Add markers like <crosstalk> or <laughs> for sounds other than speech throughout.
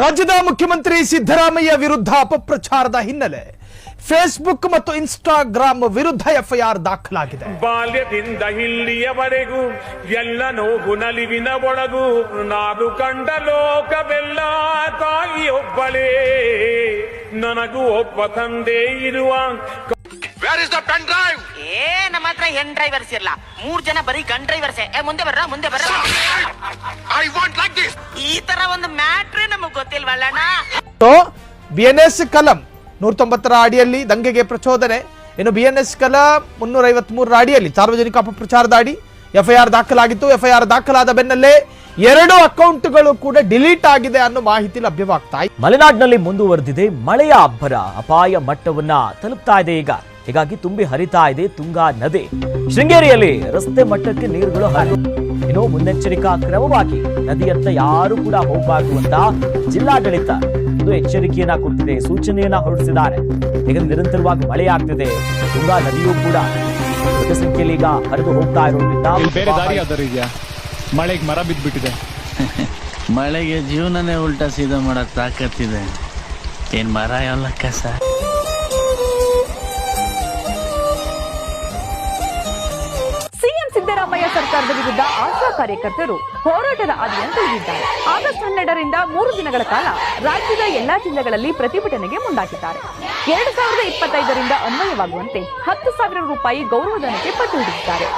ರಾಜ್ಯದ ಮುಖ್ಯಮಂತ್ರಿ ಸಿದ್ದರಾಮಯ್ಯ ವಿರುದ್ಧ ಅಪಪ್ರಚಾರದ ಹಿನ್ನೆಲೆ ಫೇಸ್ಬುಕ್ ಮತ್ತು ಇನ್ಸ್ಟಾಗ್ರಾಮ್ ವಿರುದ್ಧ ಎಫ್ಐಆರ್ ದಾಖಲಾಗಿದೆ. ಬಾಲ್ಯದಿಂದ ಇಲ್ಲಿಯವರೆಗೂ ಎಲ್ಲ ನೋವು ನಲಿವಿನ ಒಳಗೂ ನಾನು ಕಂಡ ಲೋಕವೆಲ್ಲ ತಾಯಿಯೊಬ್ಬಳೇ. ನನಗೂ ಒಬ್ಬ ತಂದೆ ಇರುವ Where ದ ಪೆನ್ pen ಏ ನಮ್ಮ ಹತ್ರ ಹೆಣ್ ಡ್ರೈವರ್ಸ್ ಇಲ್ಲ ಮೂರ್ ಜನ ಬರೀ ಗನ್ ಡ್ರೈವರ್ಸ್ ಏ. ಮುಂದೆ ಬರ್ರ ಮುಂದೆ ಬರ್ರ. ಐ ವಾಂಟ್ ಲೈಕ್ ದಿಸ್ ಈ ತರ ಒಂದು ಮ್ಯಾಟ್ರೇ ನಮಗ್ ಗೊತ್ತಿಲ್ವಲ್ಲಣ್ಣ. ಎಸ್ ಕಲಂ ನೂರ ತೊಂಬತ್ತರ ಅಡಿಯಲ್ಲಿ ದಂಗೆಗೆ ಪ್ರಚೋದನೆ. ಇನ್ನು ಬಿ ಎನ್ ಎಸ್ ಕಲಂ ಮುನ್ನೂರ ಐವತ್ಮೂರರ ಅಡಿಯಲ್ಲಿ ಸಾರ್ವಜನಿಕ ಅಪಪ್ರಚಾರದ ಅಡಿ. ಎಫ್ಐಆರ್ ದಾಖಲಾಗಿತ್ತು. ಎಫ್ಐಆರ್ ದಾಖಲಾದ ಬೆನ್ನಲ್ಲೇ ಎರಡು ಅಕೌಂಟ್ಗಳು ಕೂಡ ಡಿಲೀಟ್ ಆಗಿದೆ ಅನ್ನೋ ಮಾಹಿತಿ ಲಭ್ಯವಾಗ್ತಾ ಇದೆ ಮಲೆನಾಡಿನಲ್ಲಿ ಮುಂದುವರೆದಿದೆ ಮಳೆಯ ಅಬ್ಬರ. ಅಪಾಯ ಮಟ್ಟವನ್ನ ತಲುಪ್ತಾ ಇದೆ ಈಗ. ಹೀಗಾಗಿ ತುಂಬಿ ಹರಿತಾ ಇದೆ ತುಂಗಾ ನದಿ. ಶೃಂಗೇರಿಯಲ್ಲಿ ರಸ್ತೆ ಮಟ್ಟಕ್ಕೆ ನೀರುಗಳು ಹರಿದು ಇನ್ನು ಮುನ್ನೆಚ್ಚರಿಕಾ ಕ್ರಮವಾಗಿ ನದಿಯತ್ತ ಯಾರು ಕೂಡ ಹೋಗಬಾರದು ಅಂತ ಜಿಲ್ಲಾಡಳಿತ ಒಂದು ಎಚ್ಚರಿಕೆಯನ್ನ ಕೊಟ್ಟಿದೆ ಸೂಚನೆಯನ್ನ ಹೊರಡಿಸಿದ್ದಾರೆ. ಈಗ ನಿರಂತರವಾಗಿ ಮಳೆ ಆಗ್ತಿದೆ ತುಂಗಾ ನದಿಯೂ ಕೂಡ. ದೊಡ್ಡ ಸಂಖ್ಯೆಯಲ್ಲಿ ಈಗ ಹರಿದು ಹೋಗ್ತಾ ಇರೋದ್ರಿಂದ ಬೇರೆ ದಾರಿ ಯಾವ್ದಾರು ಇದೆಯಾ? ಮಳೆಗೆ ಮರ ಬಿದ್ದ್ಬಿಟ್ಟಿದೆ <laughs> ಮಳೆಗೆ ಜೀವನನೇ ಉಲ್ಟಾ ಸೀದಾ ಮಾಡೋ ತಾಕತ್ತಿದೆ. ಏನು ಮರ ಎಲ್ಲ ಕಸ. ಸರ್ಕಾರದ ವಿರುದ್ಧ ಆಶಾ ಕಾರ್ಯಕರ್ತರು ಹೋರಾಟದ ಆದಿಯನ್ನು ತಿಳಿದಿದ್ದಾರೆ ಆಗಸ್ಟ್ ಹನ್ನೆರಡರಿಂದ ಮೂರು ದಿನಗಳ ಕಾಲ ರಾಜ್ಯದ ಎಲ್ಲಾ ಜಿಲ್ಲೆಗಳಲ್ಲಿ ಪ್ರತಿಭಟನೆಗೆ ಮುಂದಾಗಿದ್ದಾರೆ. ಎರಡು ಸಾವಿರದ ಇಪ್ಪತ್ತೈದರಿಂದ ಅನ್ವಯವಾಗುವಂತೆ ಹತ್ತು ಸಾವಿರ ರೂಪಾಯಿ ಗೌರವಧನಕ್ಕೆ ಪಟ್ಟು ಹಿಡಿದಿದ್ದಾರೆ.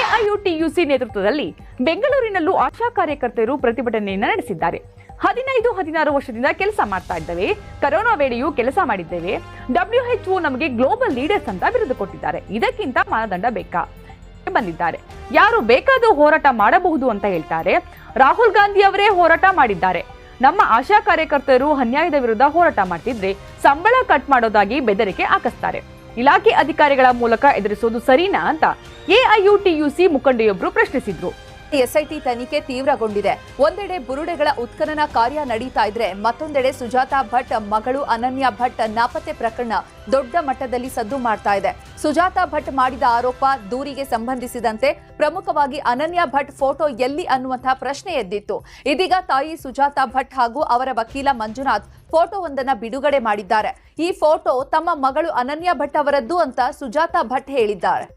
ಎಐಯುಟಿಯುಸಿ ನೇತೃತ್ವದಲ್ಲಿ ಬೆಂಗಳೂರಿನಲ್ಲೂ ಆಶಾ ಕಾರ್ಯಕರ್ತರು ಪ್ರತಿಭಟನೆಯನ್ನು ನಡೆಸಿದ್ದಾರೆ. ಹದಿನೈದು, ಹದಿನಾರು ವರ್ಷದಿಂದ ಕೆಲಸ ಮಾಡ್ತಾ ಇದ್ದೇವೆ. ಕರೋನಾ ವೇಳೆಯೂ ಕೆಲಸ ಮಾಡಿದ್ದೇವೆ. ಡಬ್ಲ್ಯೂಎಚ್ಒ ನಮಗೆ ಗ್ಲೋಬಲ್ ಲೀಡರ್ಸ್ ಅಂತ ಬಿರುದು ಕೊಟ್ಟಿದ್ದಾರೆ. ಇದಕ್ಕಿಂತ ಮಾನದಂಡ ಬೇಕಾ? ಬಂದಿದ್ದಾರೆ. ಯಾರು ಬೇಕಾದರೂ ಹೋರಾಟ ಮಾಡಬಹುದು ಅಂತ ಹೇಳ್ತಾರೆ. ರಾಹುಲ್ ಗಾಂಧಿ ಅವರೇ ಹೋರಾಟ ಮಾಡಿದ್ದಾರೆ. ನಮ್ಮ ಆಶಾ ಕಾರ್ಯಕರ್ತರು ಅನ್ಯಾಯದ ವಿರುದ್ಧ ಹೋರಾಟ ಮಾಡ್ತಿದ್ರೆ ಸಂಬಳ ಕಟ್ ಮಾಡೋದಾಗಿ ಬೆದರಿಕೆ ಹಾಕಿಸ್ತಾರೆ. ಇಲಾಖೆ ಅಧಿಕಾರಿಗಳ ಮೂಲಕ ಎದುರಿಸೋದು ಸರಿನಾ ಅಂತ ಎಐಯುಟಿಯುಸಿ ಮುಖಂಡೆಯೊಬ್ರು ಪ್ರಶ್ನಿಸಿದ್ರು. ಎಸ್ಐಟಿ ತನಿಖೆ ತೀವ್ರಗೊಂಡಿದೆ. ಒಂದೆಡೆ ಬುರುಡೆಗಳ ಉತ್ಖನನ ಕಾರ್ಯ ನಡೀತಾ ಇದ್ರೆ ಮತ್ತೊಂದೆಡೆ ಸುಜಾತಾ ಭಟ್, ಮಗಳು ಅನನ್ಯ ಭಟ್ ನಾಪತ್ತೆ ಪ್ರಕರಣ ದೊಡ್ಡ ಮಟ್ಟದಲ್ಲಿ ಸದ್ದು ಮಾಡ್ತಾ ಇದೆ. ಸುಜಾತಾ ಭಟ್ ಮಾಡಿದ ಆರೋಪ ದೂರಿಗೆ ಸಂಬಂಧಿಸಿದಂತೆ ಪ್ರಮುಖವಾಗಿ ಅನನ್ಯ ಭಟ್ ಫೋಟೋ ಎಲ್ಲಿ ಅನ್ನುವಂತಹ ಪ್ರಶ್ನೆ ಎದ್ದಿತ್ತು. ಇದೀಗ ತಾಯಿ ಸುಜಾತಾ ಭಟ್ ಹಾಗೂ ಅವರ ವಕೀಲ ಮಂಜುನಾಥ್ ಫೋಟೋವೊಂದನ್ನ ಬಿಡುಗಡೆ ಮಾಡಿದ್ದಾರೆ. ಈ ಫೋಟೋ ತಮ್ಮ ಮಗಳು ಅನನ್ಯ ಭಟ್ ಅವರದ್ದು ಅಂತ ಸುಜಾತಾ ಭಟ್ ಹೇಳಿದ್ದಾರೆ.